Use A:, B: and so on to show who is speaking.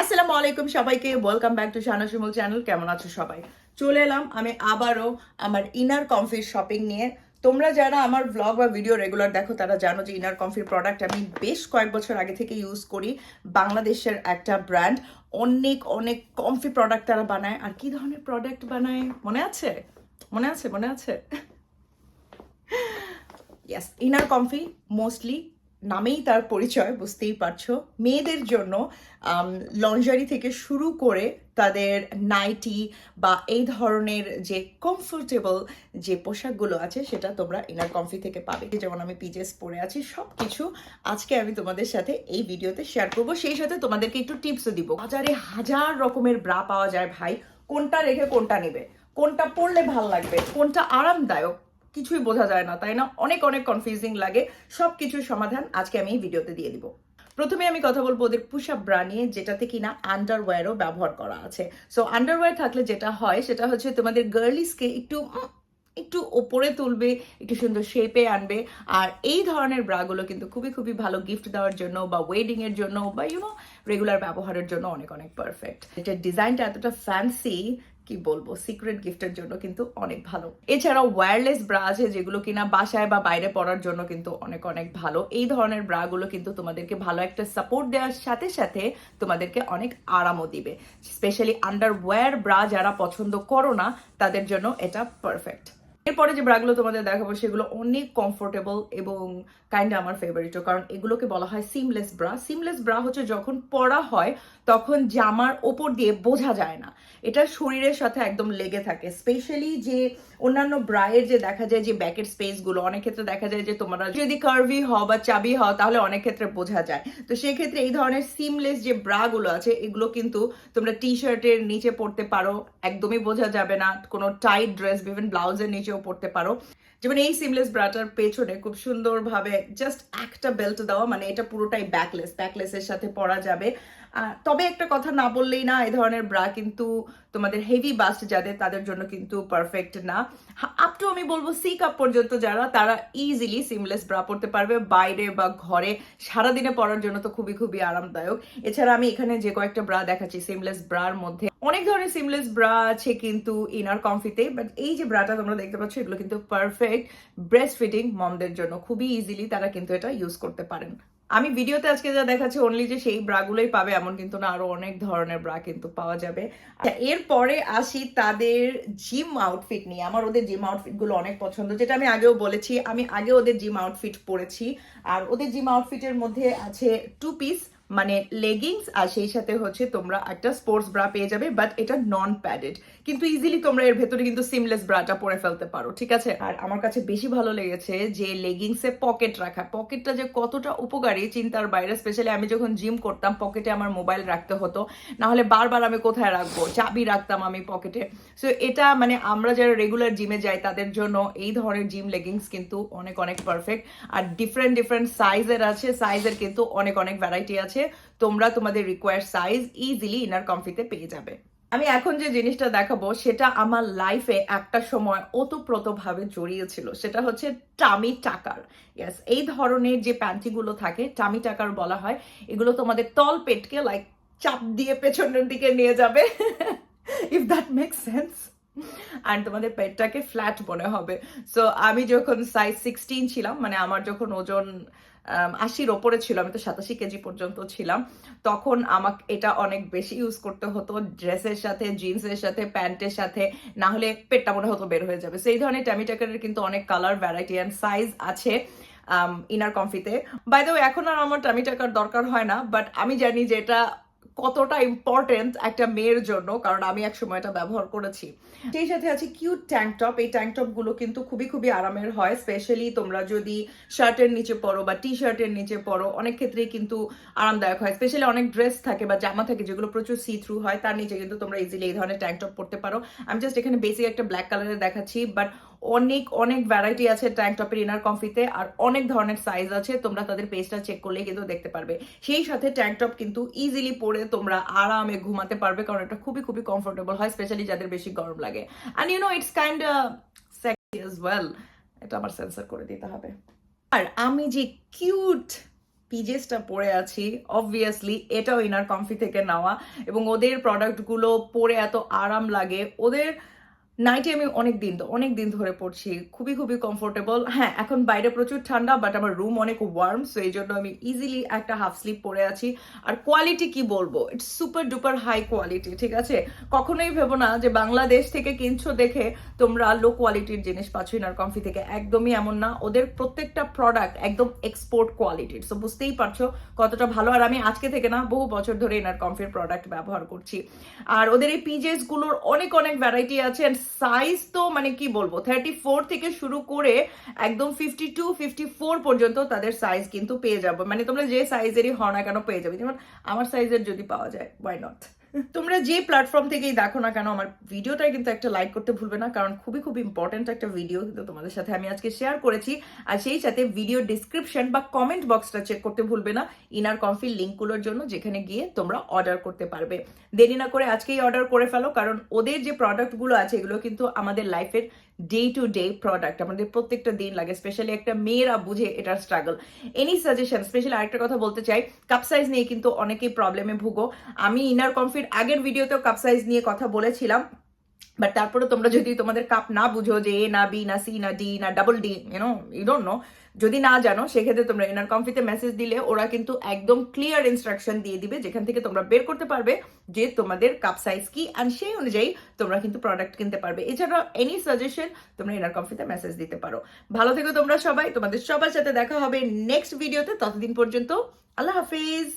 A: আসসালামু আলাইকুম সবাইকে welcome back to Shana Shimul channel কেমন আছো সবাই? চলে এলাম আমি আবারও আমার ইনার কমফির শপিং নিয়ে। তোমরা যারা আমার ব্লগ বা ভিডিও রেগুলার দেখো, তারা জানো যে ইনার কমফির প্রোডাক্ট আমি বেশ কয়েক বছর আগে থেকে ইউজ করি। বাংলাদেশের একটা ব্র্যান্ড অনেক অনেক কমফি প্রোডাক্ট তারা বানায়। আর কি ধরনের প্রোডাক্ট বানায়? মনে আছে? মনে আছে? মনে আছে? ইয়াস ইনার কমফি মোস্টলি নামেই তার পরিচয়, বুঝতেই পারছ। মেয়েদের জন্য লঞ্জারি থেকে শুরু করে তাদের নাইটি বা এই ধরনের যে কমফোর্টেবল যে পোশাকগুলো আছে, সেটা তোমরা ইনার কমফি থেকে পাবে। যেমন আমি পিজেস পরে আছি সব কিছু আজকে আমি তোমাদের সাথে এই ভিডিওতে শেয়ার করব। সেই সাথে তোমাদেরকে একটু টিপসও দিব। বাজারে হাজার রকমের ব্রা পাওয়া যায় ভাই। কোনটা রেখে কোনটা নেবে? কোনটা পরলে ভালো লাগবে? কোনটা আরামদায়ক? কিছুই বোঝা যায় না, তাই না? অনেক অনেক কনফিউজিং লাগে। সব কিছুর সমাধান আজকে আমি এই ভিডিওতে দিয়ে দিব। প্রথমে আমি কথা বলব ওদের পুষাপ ব্রা নিয়ে, যেটাতে কিনা আন্ডারওয়্যারও ব্যবহার করা আছে। সো আন্ডারওয়্যার থাকলে যেটা হয়, সেটা হচ্ছে তোমাদের গার্লিসকে একটু একটু ওপরে তুলবে, একটু সুন্দর শেপে আনবে। আর এই ধরনের ব্রাগুলো কিন্তু খুবই খুবই ভালো গিফট দেওয়ার জন্য বা ওয়েডিং এর জন্য বা ইউনো রেগুলার ব্যবহারের জন্য অনেক অনেক পারফেক্ট এটার ডিজাইনটা এতটা ফ্যান্সি কি বলব সিক্রেট গিফটের জন্য কিন্তু অনেক ভালো। এছাড়াও ওয়্যারলেস ব্রা আছে যেগুলো কিনা বাসায় বা বাইরে পরার জন্য কিন্তু অনেক অনেক ভালো। এই ধরনের ব্রাগুলো কিন্তু তোমাদেরকে ভালো একটা সাপোর্ট দেওয়ার সাথে সাথে তোমাদেরকে অনেক আরামও দিবে। স্পেশালি আন্ডার ওয়্যার ব্রা যারা পছন্দ করো না, তাদের জন্য এটা পারফেক্ট এরপরে যে ব্রাগুলো তোমাদের দেখাবো, সেগুলো অনেক কমফোর্টেবল এবং কাইন্ড আমার ফেভারিটও কারণ এগুলোকে বলা হয় সিমলেস ব্রা সিমলেস ব্রা হচ্ছে যখন পরা হয়, তখন জামার ওপর দিয়ে বোঝা যায় না। এটা শরীরের সাথে একদম লেগে থাকে। স্পেশালি যে অন্যান্য ব্রায়ের যে দেখা যায় যে ব্যাকের স্পেসগুলো অনেক ক্ষেত্রে দেখা যায় যে তোমরা যদি কার্ভি হও বা চাবি হও, তাহলে অনেক ক্ষেত্রে বোঝা যায়। তো সেই ক্ষেত্রে এই ধরনের সিমলেস যে ব্রাগুলো আছে, এগুলো কিন্তু তোমরা টি শার্টের নিচে পড়তে পারো, একদমই বোঝা যাবে না। কোনো টাইট ড্রেস বিভিন্ন ব্লাউজের নিচেও পড়তে পারো। যেমন এই সিমলেস ব্রাটার পেছনে খুব সুন্দরভাবে জাস্ট একটা বেল্ট দেওয়া মানে এটা পুরোটাই ব্যাকলেস ব্যাকলেসের সাথে পরা যাবে। তবে একটা কথা না বললেই না, এই ধরনের ব্রা কিন্তু তোমাদের হেভি বাস্ট যাদের, তাদের জন্য কিন্তু পারফেক্ট না। আপ টু আমি বলব সি কাপ পর্যন্ত যারা, তারা ইজিলি সিমলেস ব্রা পরতে পারবে। বাইরে বা ঘরে, সারাদিনে পরার জন্য তো খুবই খুবই আরামদায়ক। এছাড়া আমি এখানে যে কয়েকটা ব্রা দেখাচ্ছি সিমলেস ব্রার মধ্যে অনেক ধরনের সিমলেস ব্রা আছে কিন্তু ইনার কমফিতে বাট এই যে ব্রাটা তোমরা দেখতে পাচ্ছ এগুলো কিন্তু পারফেক্ট ব্রেস্ট ফিটিং মমদের জন্য। খুবই ইজিলি তারা কিন্তু এটা ইউজ করতে পারেন। আমি ভিডিওতে আজকে যা দেখাচ্ছি অনলি যে সেই ব্রাগুলোই পাবে এমন কিন্তু না আরও অনেক ধরনের ব্রা কিন্তু পাওয়া যাবে। আচ্ছা, এরপরে আসি তাদের জিম আউটফিট নিয়ে। আমার ওদের জিম আউটফিটগুলো অনেক পছন্দ যেটা আমি আগেও বলেছি। আমি আগে ওদের জিম আউটফিট পরেছি। আর ওদের জিম আউটফিটের মধ্যে আছে টু পিস মানে লেগিংস আর সেই সাথে হচ্ছে তোমরা একটা স্পোর্টস ব্রা পেয়ে যাবে বাট এটা নন প্যাডেড কিন্তু ইজিলি তোমরা এর ভেতরে কিন্তু সিমলেস ব্রাটা পরে ফেলতে পারো, ঠিক আছে? আর আমার কাছে বেশি ভালো লেগেছে যে লেগিংসে পকেট রাখা। পকেটটা যে কতটা উপকারী, চিন্তার বাইরে স্পেশালি আমি যখন জিম করতাম পকেটে আমার মোবাইল রাখতে হতো। না হলে বারবার আমি কোথায় রাখব? চাবি রাখতাম আমি পকেটে সো এটা মানে আমরা যারা রেগুলার জিমে যাই, তাদের জন্য এই ধরনের জিম লেগিংস কিন্তু অনেক অনেক পারফেক্ট আর ডিফারেন্ট ডিফারেন্ট সাইজের আছে সাইজের কিন্তু অনেক অনেক ভ্যারাইটি আছে। তোমরা তোমাদের রিকোয়ার সাইজ ইজিলি ইনার কমফিতে পেয়ে যাবে। আমি এখন যে জিনিসটা দেখাবো, সেটা আমার লাইফে একটা সময় ওতপ্রোতভাবে জড়িয়েছিল। সেটা হচ্ছে টামি টাকার ইয়েস এই ধরনের যে প্যান্টিগুলো থাকে টামি টাকার বলা হয়, এগুলো তোমাদের তল পেটকে লাইক চাপ দিয়ে পেছনের দিকে নিয়ে যাবে। If that make sense and তোমাদের পেটটাকে ফ্ল্যাট মনে হবে। সো আমি যখন সাইজ সিক্সটিন ছিলাম মানে আমার যখন ওজন আশির ওপরে ছিল, আমি তো সাতাশি কেজি পর্যন্ত ছিলাম। তখন আমাকে, এটা অনেক বেশি ইউজ করতে হতো ড্রেসের সাথে জিন্সের সাথে, প্যান্টের সাথে, না হলে পেটটা মনে হতো বের হয়ে যাবে। সেই ধরনের ট্যামিটাকারের কিন্তু অনেক কালার ভ্যারাইটি অ্যান্ড সাইজ আছে ইনার কমফিতে বাই এখন আর আমার টামি টাকার দরকার হয় না বাট আমি জানি যে এটা কতটা ইম্পর্টেন্ট একটা মেয়ের জন্য, কারণ আমি এক সময় এটা ব্যবহার করেছি। সেই সাথে আছে কিউট ট্যাঙ্ক টপ এই ট্যাঙ্ক টপগুলো কিন্তু খুবই খুবই আরামের হয় স্পেশালি তোমরা যদি শার্টের নিচে পরো বা টি শার্টের নিচে পরো, অনেক ক্ষেত্রেই কিন্তু আরামদায়ক হয় স্পেশালি অনেক ড্রেস থাকে বা জামা থাকে যেগুলো প্রচুর সি থ্রু হয়, তার নিচে কিন্তু তোমরা ইজিলি এই ধরনের ট্যাঙ্ক টপ পরতে পারো। আমি জাস্ট এখানে বেসিক একটা ব্ল্যাক কালারের দেখাচ্ছি বাট অনেক অনেক ভ্যারাইটি আছে ট্যাঙ্ক টপের ইনার কমফিতে আর অনেক ধরনের সাইজ আছে। তোমরা তাদের পেজটা চেক করলেই কিন্তু দেখতে পারবে। সেই সাথে ট্যাঙ্ক টপ কিন্তু ইজিলি পরে তোমরা আরামে ঘুমাতে পারবে কারণ এটা খুবই খুবই কমফোর্টেবল হয় স্পেশালি যাদের বেশি গরম লাগে। And you know it's kind sexy as well এটা আমার সেন্সার করে দিতে হবে। আর আমি যে কিউট পিজেসটা পরে আছি অবভিয়াসলি এটাও ইনার কমফি থেকে নেওয়া এবং ওদের প্রোডাক্টগুলো পরে এত আরাম লাগে। ওদের নাইটে আমি অনেক দিন অনেক দিন ধরে পড়ছি। খুবই খুবই কমফোর্টেবল হ্যাঁ এখন বাইরে প্রচুর ঠান্ডা বাট আমার রুম অনেক ওয়ার্ম সো এই জন্য আমি ইজিলি একটা হাফ স্লিপ পরে আছি। আর কোয়ালিটি কি বলব? It's super duper high quality ঠিক আছে? কখনোই ভেবো না যে বাংলাদেশ থেকে কিনছো দেখে তোমরা লো কোয়ালিটির জিনিস পাচ্ছ ইনার কমফি থেকে। একদমই এমন না। ওদের প্রত্যেকটা প্রোডাক্ট একদম এক্সপোর্ট কোয়ালিটির সো বুঝতেই পারছ কতটা ভালো। আর আমি আজকে থেকে না, বহু বছর ধরে ইনার কমফির প্রোডাক্ট ব্যবহার করছি। আর ওদের এই পিজেসগুলোর অনেক অনেক ভ্যারাইটি আছে সাইজ তো মানে কি বলব? থার্টি ফোর থেকে শুরু করে একদম ফিফটি টু ফিফটি ফোর পর্যন্ত তাদের সাইজ কিন্তু পেয়ে যাব। মানে তোমরা যে সাইজেরই হও না কেন পেয়ে যাবে। যেমন আমার সাইজের যদি পাওয়া যায় ওয়াই নট তোমরা যে প্ল্যাটফর্ম থেকেই দেখো না কেন, আমার ভিডিওটাই কিন্তু একটা লাইক করতে ভুলবে না, কারণ খুবই খুব ইম্পর্টেন্ট একটা ভিডিও কিন্তু তোমাদের সাথে আমি আজকে শেয়ার করেছি। আর সেই সাথে ভিডিও ডিসক্রিপশন বা কমেন্ট বক্সটা চেক করতে ভুলবে না ইনার কমফির লিঙ্কগুলোর জন্য, যেখানে গিয়ে তোমরা অর্ডার করতে পারবে। দেরি না করে আজকেই অর্ডার করে ফেলো, কারণ ওদের যে প্রোডাক্টগুলো আছে, এগুলো কিন্তু আমাদের লাইফের ডে টু ডে প্রোডাক্ট আমাদের প্রত্যেকটা দিন লাগে স্পেশালি একটা মেয়েরা বুঝে এটার স্ট্রাগল এনি সাজেশন স্পেশালি আরেকটা কথা বলতে চাই কাপ সাইজ নিয়ে কিন্তু অনেকেই প্রবলেমে ভুগো। আমি ইনার কমফিট আগের ভিডিওতেও কাপ সাইজ নিয়ে কথা বলেছিলাম। বাট তারপরে তোমরা যদি তোমাদের কাপ না বুঝো যে এ না বি না সি না ডি না double D you know you don't know যদি না জানো, সেক্ষেত্রে তোমরা ইনার কমফিতে মেসেজ দিলে ওরা কিন্তু একদম ক্লিয়ার ইনস্ট্রাকশন দিয়ে দিবে যেখান থেকে তোমরা বের করতে পারবে যে তোমাদের কাপ সাইজ কি অ্যান্ড সেই অনুযায়ী তোমরা কিন্তু প্রোডাক্ট কিনতে পারবে। এছাড়া এনি সাজেশন তোমরা ইনার কমফিতে মেসেজ দিতে পারো। ভালো থেকো তোমরা সবাই, তোমাদের সবার সাথে দেখা হবে নেক্সট ভিডিওতে ততদিন পর্যন্ত আল্লাহ হাফিজ।